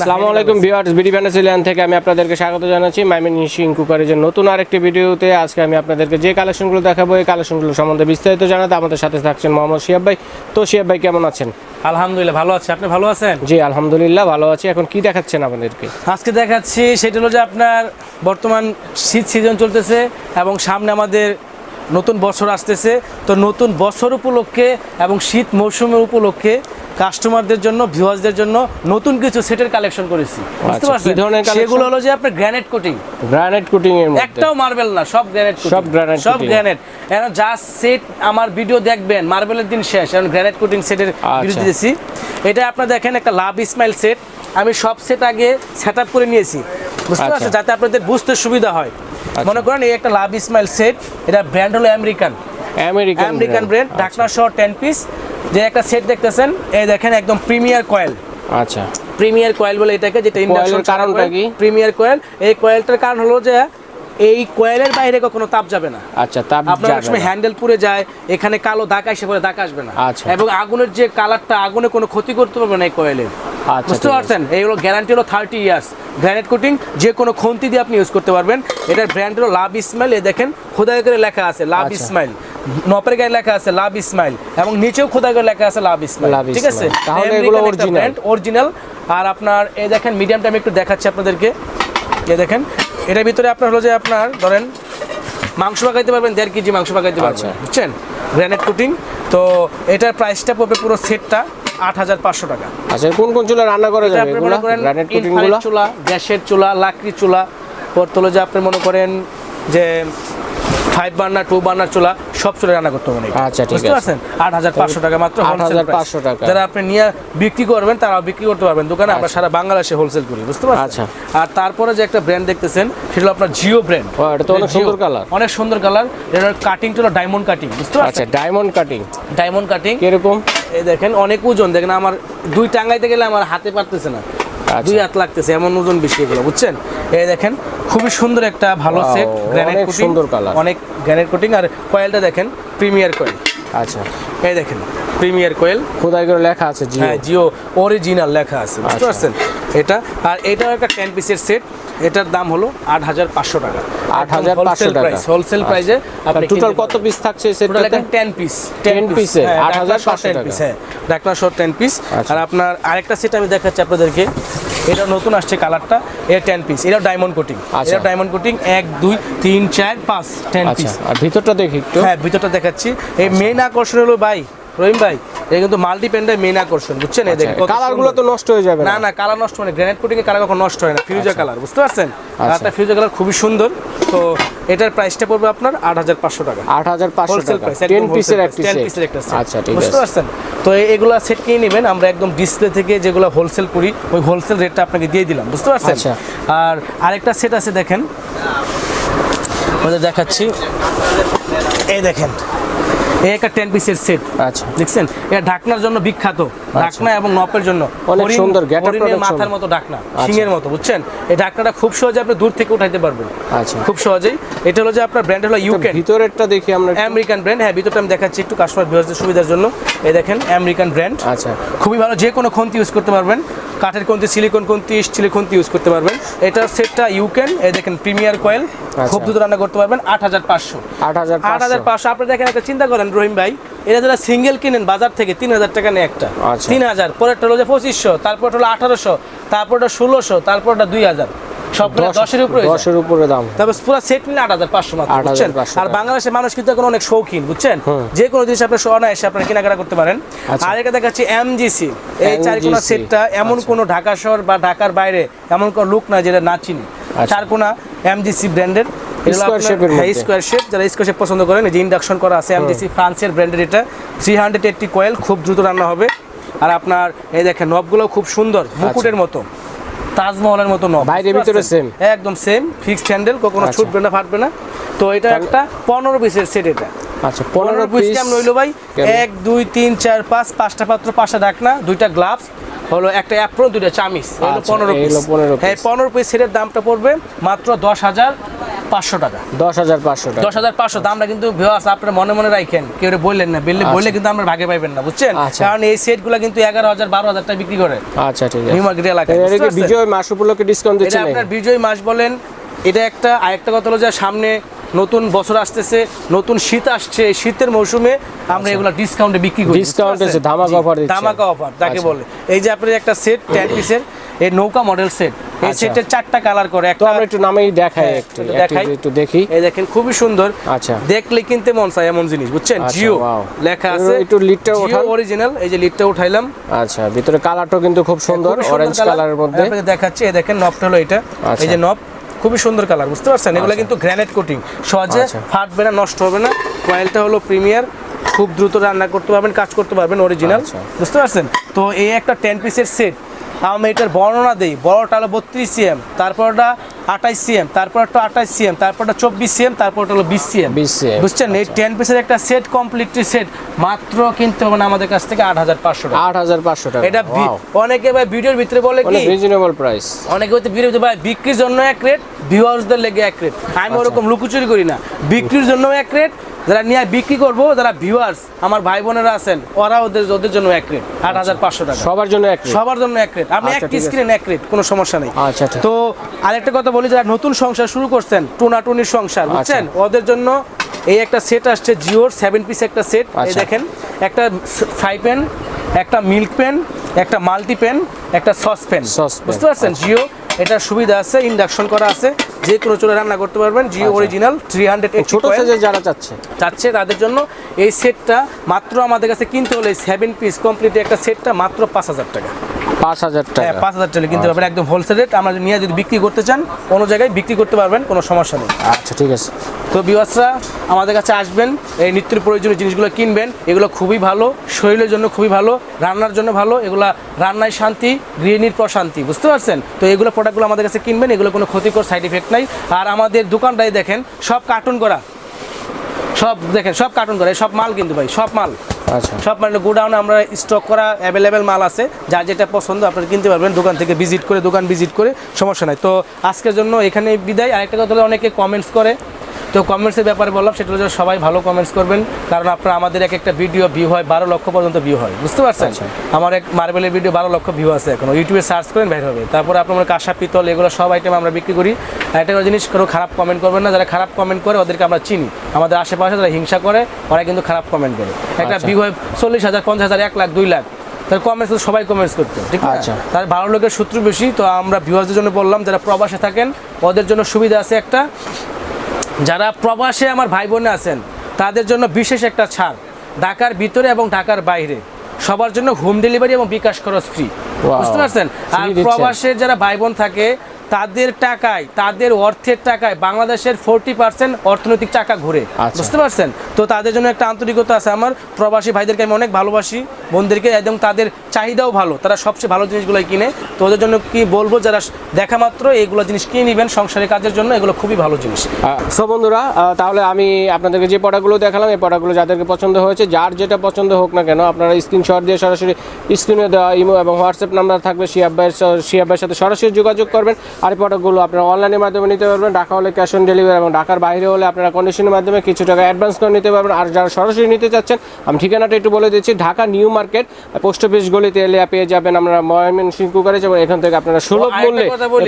আসসালামু আলাইকুম viewers BD ভেনেজুয়েলিয়ান থেকে আমি আপনাদেরকে স্বাগত জানাচ্ছি। মাইমিন নিশিং কুকারের নতুন আরেকটি ভিডিওতে আজকে আমি আপনাদেরকে যে কালেকশনগুলো দেখাবো এই কালেকশনগুলো সম্বন্ধে বিস্তারিত জানাতে আমাদের সাথে থাকছেন মোহাম্মদ শিয়াব ভাই। তো শিয়াব ভাই কেমন আছেন? আলহামদুলিল্লাহ ভালো আছে। আপনি ভালো আছেন? জি আলহামদুলিল্লাহ ভালো আছি। এখন কি দেখাচ্ছেন আমাদেরকে আজকে দেখাচ্ছি সেটা হলো যে আপনার বর্তমান শীত সিজন চলতেছে এবং সামনে আমাদের নতুন বছর আসতেছে। তো নতুন বছর উপলক্ষে এবং শীত মৌসুমের উপলক্ষে কাস্টমারদের জন্য ভিউয়ার্সদের জন্য নতুন কিছু সেটের কালেকশন করেছি। বুঝতে আচ্ছা, পারছেন? ধরনের? সেগুলো হলো যে আপনার গ্রানাইট কোটিং গ্রানাইট কুটিং এর মধ্যে। একটাও মার্বেল না সব গ্রানাইট সব granite সব গ্রানাইট এখন যা সেট আমার ভিডিও দেখবেন মার্বেলের দিন শেষ। এখন গ্রানাইট কোটিং সেটের ভিডিও আচ্ছা। দিয়েছি। এটা আপনারা দেখেন একটা লাভ ইসমাইল সেট আমি সব সেট আগে সেট করে নিয়েছি। বুঝতে আচ্ছা। পারছেন? যাতে আপনাদের বুঝতে সুবিধা হয়। মনে করেন এই একটা লাভ ইসমাইল সেট এটা ব্র্যান্ড হলো আমেরিকান আমেরিকান আমেরিকান ব্র্যান্ড ঢাকনা সহ টেন পিস যে একটা সেট দেখতেছেন এই দেখেন একদম প্রিমিয়ার কয়েল আচ্ছা প্রিমিয়ার কয়েল বলে এটাকে যেটা ইন্ডাকশন কারণটা কি? প্রিমিয়ার কয়েল এই কয়েলটার কারণ হলো যে এই কয়েলের বাইরে কখনো তাপ যাবে না আচ্ছা তাপ আপনার অনেক সময়। হ্যান্ডেল পুড়ে যায় এখানে কালো দাগ আসে পরে দাগ আসবে না আচ্ছা। এবং আগুনের যে কালারটা আগুনে কোনো ক্ষতি করতে পারবে না এই কয়েলের আচ্ছা, বুঝতে ঠিক আছে। পারছেন এইগুলো গ্যারান্টি হলো থার্টি ইয়ার্স গ্রানাইট কোটিং যে কোনো খন্তি দিয়ে আপনি ইউজ করতে পারবেন এটার ব্র্যান্ড হলো লাভ ইসমাইল এ দেখেন খোদাই করে লেখা আছে লাভ আচ্ছা। ইসমাইল নপের গায়ে লেখা আছে লাভ ইসমাইল এবং নিচেও খোদাই করে লেখা আছে লাভ ইসমাইল। ঠিক আছে। তাহলে এগুলো original? অরিজিনাল আর আপনার এই দেখেন মিডিয়ামটা আমি একটু দেখাচ্ছি আপনাদেরকে। এই দেখেন এটার ভিতরে আপনার হলো যে আপনার ধরেন মাংস পাকাইতে পারবেন দেড় কেজি মাংস পাকাইতে পারবেন আচ্ছা। বুঝছেন? গ্রানাইট কুটিং তো এটার প্রাইসটা পড়বে পুরো সেটটা আট হাজার পাঁচশো টাকা। আচ্ছা কোন কোন চুলা রান্না করা যাবে চুলা গ্যাসের চুলা লাকড়ি চুলা পরতলে যে আপনি মনে করেন যে ফাইভ বার্নার টু বার্নার চুলা সব চুলা রান্না করতে আচ্ছা, ঠিক বুঝতে। পারছেন? আট হাজার পাঁচশো টাকা মাত্র wholesale 8,500 price। টাকা। যারা আপনি নিয়ে বিক্রি করবেন তারা বিক্রি করতে পারবেন। দোকানে আমরা সারা বাংলাদেশে হোলসেল করি বুঝতে পারছেন? আচ্ছা। আর তারপরে যে একটা ব্র্যান্ড দেখতেছেন সেটা হলো আপনার জিও ব্র্যান্ড এটা তো অনেক সুন্দর colour। অনেক সুন্দর কালার এটার কাটিং হলো ডায়মন্ড কাটিং বুঝতে আচ্ছা ডায়মন্ড কাটিং ডায়মন্ড কাটিং কীরকম? এই দেখেন অনেক ওজন। দেখেন আমার দুই টাঙ্গাইতে গেলে আমার হাতে পারতেছে না। আচ্ছা। দুই হাত লাগতেছে এমন ওজন বেশি এগুলো বুঝছেন? এই দেখেন খুবই সুন্দর একটা ভালো সেট গ্রানাইট কোটিং সুন্দর colour। অনেক গ্রানাইট কোটিং আর কয়েলটা দেখেন প্রিমিয়ার কয়েল আচ্ছা। এই দেখেন প্রিমিয়ার কয়েল খোদাই করে লেখা আছে জিও। হ্যাঁ জিও অরিজিনাল লেখা আছে বুঝতে আচ্ছা। পারছেন? এটা আর এটাও একটা টেন পিসের সেট এটার দাম হলো আট হাজার পাঁচশো টাকা। 8,500 টাকা। হোলসেল প্রাইসে আপনি টোটাল কত পিস থাকছে সেটটাতে টেন পিস 10 piece এ 8,500 টাকা। হ্যাঁ ডাকনা শর্ট টেন পিস আচ্ছা। আর আপনার আরেকটা সেট আমি দেখাচ্ছি আপনাদেরকে। এটা নতুন আসছে কালারটা এটা টেন পিস এটা ডায়মন্ড কোটিং আচ্ছা। এটা ডায়মন্ড কোটিং এক দুই তিন চার পাঁচ টেন আচ্ছা পিস আর ভিতরটা দেখি একটু। হ্যাঁ ভিতরটা দেখাচ্ছি। এই মেইন আকর্ষণ হলো ভাই রহিম ভাই এটা কিন্তু মাল্টি পেন্ডের মেইন আকর্ষণ বুঝছেন? এই দেখেন কত কালারগুলো তো নষ্ট হয়ে যাবে না? না কালার নষ্ট মানে গ্রানাইট কোটিং এর কালার কখনো নষ্ট হয় না ফিউজার কালার বুঝতে পারছেন? আচ্ছা। কালারটা ফিউজার কালার খুবই সুন্দর। তো এটার প্রাইসটা পড়বে আপনার আট হাজার পাঁচশো টাকা। আট হাজার পাঁচশো হোলসেল টাকা। প্রাইস টেন পিসের একটি set। আচ্ছা ঠিক আছে। বুঝতে পারছেন? তো এগুলো সেট কিনে নেবেন আমরা একদম ডিসপ্লে থেকে যেগুলো হোলসেল করি ওই হোলসেল রেটটা আপনাকে দিয়ে দিলাম বুঝতে পারছেন? আচ্ছা। আর আরেকটা সেট আছে দেখেন। দেখাচ্ছি। এই দেখেন এই একটা টেন পিসের সেট আচ্ছা। দেখছেন? এটা ঢাকনার জন্য বিখ্যাত। ঢাকনা এবং নপের জন্য। অনেক সুন্দর, মাথার মতো ঢাকনা সিংহের মতো বুঝছেন? এই ঢাকনাটা খুব সহজে আপনি দূর থেকে উঠাইতে পারবেন। আচ্ছা। খুব সহজেই। এটা হলো যে আপনার ব্র্যান্ড হলো ইউকেন ভিতরেরটা দেখি আমরা আমেরিকান ব্র্যান্ড হ্যাঁ ভিতরটা আমি দেখাচ্ছি একটু কাস্টমার ভিউয়ারদের সুবিধার জন্য। এই দেখেন আমেরিকান ব্র্যান্ড আচ্ছা। খুবই ভালো যে কোনো খন্তি ইউজ করতে পারবেন। কাঠের খন্তি সিলিকন খন্তি স্টিল খন্তি ইউজ করতে পারবেন। এটার সেটটা ইউকেন এই দেখেন প্রিমিয়ার কয়েল খুব দ্রুত রান্না করতে পারবেন। আট হাজার পাঁচশো। আট হাজার আট হাজার পাঁচশো। আপনি দেখেন একটা চিন্তা করেন রহিম ভাই এটা যারা সিঙ্গেল কিনেন বাজার থেকে তিন হাজার টাকা নেয় একটা। আচ্ছা। তিন হাজার পরেরটা হলো যে পঁচিশশো তারপরটা হলো আঠারোশো তারপরটা ষোলোশো তারপরটা দুই হাজার। সব দশের উপরে দশের উপরে দাম। তবে পুরো সেট নিলে আট হাজার পাঁচশো মাত্র বুঝছেন? আর বাংলাদেশের মানুষ কিন্তু এখন অনেক শৌখিন বুঝছেন? যে কোনো জিনিস আপনার কেনাকাটা করতে পারেন। আচ্ছা। আর এটা দেখাচ্ছি এমজিসি এই চারকোনা MGC সেটটা এমন আচ্ছা। কোনো ঢাকা শহর বা ঢাকার বাইরে এমন কোনো লুক না যেটা না চিনি। চারকোনা এমজিসি ব্র্যান্ডের স্কোয়ার শেপ যারা স্কোয়ার শেপ পছন্দ করেন যে ইন্ডাকশন করা আছে এমজিসি ফ্রান্সের ব্র্যান্ডের এটা থ্রি হান্ড্রেড এইটটি কয়েল খুব দ্রুত রান্না হবে। আর আপনার এই দেখেন নবগুলো খুব সুন্দর মুকুটের মতো তাজমহলের মতো নব বাইরে ভিতরে পারছেন? একদম সেম ফিক্সড হ্যান্ডেল কখনো আচ্ছা। ছুটবে না ফাটবে না। তো এটা একটা পনেরো পিসের সেট এটা। আচ্ছা পনেরো পনেরো পিস পিস কেমন হইল ভাই? এক দুই তিন চার পাঁচ পাঁচটা পাত্র পাঁচটা দুইটা গ্লাভস হলো একটা অ্যাপ্রন দুইটা হলো আচ্ছা, পনেরো পিস হ্যাঁ পনেরো পিস সেটের দামটা পড়বে মাত্র দশ হাজার পাঁচশো টাকা দশ হাজার পাঁচশো টাকা দশ হাজার পাঁচশো দামটা কিন্তু ভিউয়ার্স আপনার মনে মনে রাখেন কেউ বললেন না বললে বললে কিন্তু আমরা ভাগে পাইবেন না বুঝছেন আচ্ছা। কারণ এই সেটগুলো কিন্তু এগারো হাজার বারো হাজার টাকা বিক্রি করে আচ্ছা ঠিক নিউ মার্কেট এলাকায়? বিজয় মাস উপলক্ষে ডিসকাউন্ট দিচ্ছেন আপনার বিজয় মাস বলেন এটা একটা আরেকটা কথা হলো যে সামনে নতুন বছর আসতেছে নতুন শীত আসছে শীতের মৌসুমে আমরা এগুলো ডিসকাউন্টে বিক্রি করি আছে, পারছেন? ধামাকা দিচ্ছে। ধামাকা অফার তাকে আচ্ছা। বলে এই যে আপনার একটা সেট টেন পিসের এই নৌকা মডেল সেট এই আচ্ছা। সেটের চারটা কালার করে একটা আমরা একটু নামেই দেখাই হ্যাঁ, একটু দেখাই। একটু দেখি। এই দেখেন খুবই সুন্দর। আচ্ছা। দেখলে কিনতে মন চায় এমন জিনিস বুঝছেন? আচ্ছা, জিও লেখা আছে। একটু লিডটা ওঠান। অরিজিনাল এই যে লিডটা উঠাইলাম। আচ্ছা ভিতরে কালারটাও কিন্তু খুব সুন্দর অরেঞ্জ। কালারের মধ্যে। আপনাকে দেখাচ্ছি এই দেখেন নবটা হলো এটা। আচ্ছা। এই যে নব খুবই সুন্দর কালার বুঝতে পারছেন? এগুলো কিন্তু গ্রানাইট কোটিং সহজে আচ্ছা। ফাটবে না নষ্ট হবে না। কয়েলটা হলো প্রিমিয়ার খুব দ্রুত রান্না করতে পারবেন কাজ করতে পারবেন অরিজিনাল আচ্ছা। বুঝতে পারছেন? তো এই একটা টেন পিসের সেট আমি এটার বর্ণনা দিই। বড়টা হলো বত্রিশ সিএম তারপরটা আঠাইশ সিএম তারপরটা আঠাইশ সিএম তারপরটা চব্বিশ সিএম তারপরটা হলো বিশ সিএম 20 cm, বুঝছেন? এই টেন পিসের একটা সেট কমপ্লিটলি সেট মাত্র কিনতে হবে না আমাদের কাছ থেকে আট হাজার পাঁচশো টাকা। আট হাজার পাঁচশো টাকা এটা অনেকে ভাই ভিডিওর ভিতরে বলে কি রিজনেবল প্রাইস অনেকে হয়তো ভিডিও ভাই বিক্রির জন্য এক রেট ভিউয়ার্সদের লেগে এক রেট আমি আচ্ছা। ওরকম লুকোচুরি করি না। বিক্রির জন্য এক রেট যারা নিয়ে বিক্রি করব যারা ভিউয়ার্স আমার ভাই বোনেরা আছেন ওরা ওদের ওদের জন্য এক রেট আট হাজার পাঁচশো টাকা। সবার জন্য এক সবার জন্য এক রেট আপনি আচ্ছা, এক স্ক্রিন এক রেট কোনো সমস্যা নেই। আচ্ছা ঠিক তো আরেকটা কথা বলি যারা নতুন সংসার শুরু করছেন টুনাটুনির সংসার আচ্ছা। বুঝছেন? ওদের জন্য এই একটা সেট আসছে জিওর সেভেন পিস একটা সেট এই আচ্ছা। দেখেন একটা ফ্রাই প্যান একটা মিল্ক প্যান একটা মাল্টি প্যান একটা সস প্যান বুঝতে পারছেন? জিও এটার সুবিধা আছে ইন্ডাকশন করা আছে। যে কোনো চুলে রান্না করতে পারবেন জিও। অরিজিনাল থ্রি হান্ড্রেড ছোট সাইজের যারা চাচ্ছে। চাচ্ছে তাদের জন্য এই সেটটা মাত্র আমাদের কাছে কিনতে হলে সেভেন পিস কমপ্লিট একটা সেটটা মাত্র পাঁচ হাজার টাকা। পাঁচ হাজার হ্যাঁ টাকা পাঁচ হাজার টাকা কিনতে পারবেন একদম হোলসেল রেট আমরা নিয়ে যদি বিক্রি করতে চান কোনো জায়গায় বিক্রি করতে পারবেন কোনো সমস্যা নেই। আচ্ছা ঠিক আছে। তো বিওয়াসরা আমাদের কাছে আসবেন এই নিত্য প্রয়োজনীয় জিনিসগুলো কিনবেন এগুলো খুবই ভালো শরীরের জন্য খুবই ভালো রান্নার জন্য ভালো এগুলো রান্নায় শান্তি গৃহিণীর পর শান্তি বুঝতে পারছেন? তো এগুলো প্রোডাক্টগুলো আমাদের কাছে কিনবেন এগুলো কোনো ক্ষতিকর সাইড ইফেক্ট নাই। আর আমাদের দোকানটাই দেখেন সব কার্টুন করা। সব দেখেন সব কার্টুন করা এই সব মাল কিন্তু ভাই সব মাল। সব মানে গোডাউনে আমরা স্টক করা অ্যাভেলেবেল মাল আছে। যার যেটা পছন্দ আপনারা কিনতে পারবেন, দোকান থেকে ভিজিট করে, দোকান ভিজিট করে, সমস্যা নাই। তো আজকের জন্য এখানে বিদায়। আরেকটা কথা অনেকে কমেন্টস করে তো কমেন্টসের ব্যাপারে বললাম সেটা যে সবাই ভালো কমেন্টস করবেন কারণ আপনারা আমাদের এক একটা ভিডিও ভিউ হয় বারো লক্ষ পর্যন্ত ভিউ হয় বুঝতে পারছেন? আচ্ছা। আমার এক মার্বেলের ভিডিও বারো লক্ষ ভিউ আছে এখন ইউটিউবে সার্চ করেন বের হবে। তারপরে আপনার কাঁসা পিতল এগুলো সব আইটেম আমরা বিক্রি করি। আর একটা জিনিস কোনো খারাপ কমেন্ট করবেন না যারা খারাপ কমেন্ট করে ওদেরকে আমরা চিনি। আমাদের আশেপাশে যারা হিংসা করে ওরা কিন্তু খারাপ কমেন্ট করে। একটা আচ্ছা। ভিউ হয় চল্লিশ হাজার পঞ্চাশ হাজার এক লাখ দুই লাখ। তার কমেন্টস সবাই কমেন্টস করতো ঠিক আছে? আচ্ছা। তার ভালো লোকের সূত্র বেশি তো আমরা ভিউয়ার্সদের জন্য বললাম যারা প্রবাসে থাকেন ওদের জন্য সুবিধা আছে একটা। যারা প্রবাসে আমার ভাই বোনে আছেন তাদের জন্য বিশেষ একটা ছাড়। ঢাকার ভিতরে এবং ঢাকার বাইরে। সবার জন্য হোম ডেলিভারি এবং বিকাশ খরচ ফ্রি বুঝতে পারছেন? আর প্রবাসের যারা ভাই বোন থাকে তাদের টাকায় তাদের অর্থের টাকায় বাংলাদেশের ফোরটি পার্সেন্ট অর্থনৈতিক টাকা ঘুরে। আচ্ছা। বুঝতে পারছেন? তো তাদের জন্য একটা আন্তরিকতা আছে আমার। প্রবাসী ভাইদেরকে আমি অনেক ভালোবাসি বোনদেরকে এবং তাদের চাহিদাও ভালো। তারা সবচেয়ে ভালো জিনিসগুলোই কিনে। তো ওদের জন্য কি বলব যারা দেখা মাত্র এইগুলো জিনিস কিনে নেবেন সংসারের কাজের জন্য এগুলো খুবই ভালো জিনিস। সো বন্ধুরা তাহলে আমি আপনাদেরকে যে প্রোডাক্টগুলো দেখালাম এই প্রোডাক্টগুলো যাদেরকে পছন্দ হয়েছে যার যেটা পছন্দ হোক না কেন আপনারা স্ক্রিনশট দিয়ে সরাসরি স্ক্রিনে দেওয়া ইমো এবং হোয়াটসঅ্যাপ নাম্বার থাকবে শিয়াব ভাইয়ের শিয়াব ভাইয়ের সাথে সরাসরি যোগাযোগ করবেন। আর এই প্রোডাক্টগুলো আপনারা অনলাইনের মাধ্যমে নিতে পারবেন ঢাকা হলে ক্যাশ অন ডেলিভারি এবং ঢাকার বাইরে হলে আপনারা কন্ডিশনের মাধ্যমে কিছু টাকা অ্যাডভান্স করে নিতে পারবেন। আর যারা সরাসরি নিতে চাচ্ছেন আমি ঠিকানাটা একটু বলে দিচ্ছি Dhaka New Market post office গলিতে এলে পেয়ে যাবেন আমরা ময়মন সিং কুকারে যাব এখান থেকে আপনারা সুলভ মূল্যে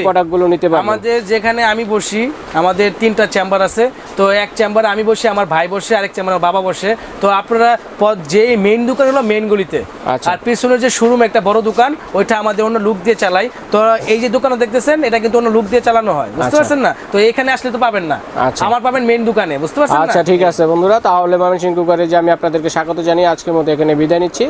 প্রোডাক্টগুলো নিতে পারবেন। আমাদের যেখানে আমি বসি আমাদের তিনটা চেম্বার আছে তো এক চেম্বারে আমি বসি আমার ভাই বসে আরেক চেম্বারে বাবা বসে। তো আপনারা পদ যে মেইন দোকান হলো মেইন গলিতে। আচ্ছা। আর পিছনে যে শোরুম একটা বড় দোকান ওইটা আমাদের অন্য লুক দিয়ে চালাই। তো এই যে দোকানে দেখতেছেন এটা কিন্তু অন্য লুক দিয়ে চালানো হয় বুঝতে আচ্ছা। পারছেন না তো এখানে আসলে তো পাবেন না আচ্ছা। আমার পাবেন মেইন দোকানে বুঝতে পারছেন আচ্ছা ঠিক আছে বন্ধুরা তাহলে ময়মনসিংহ কুকারে যে আমি আপনাদেরকে স্বাগত জানিয়ে আজকের মতো এখানে বিদায় নিচ্ছি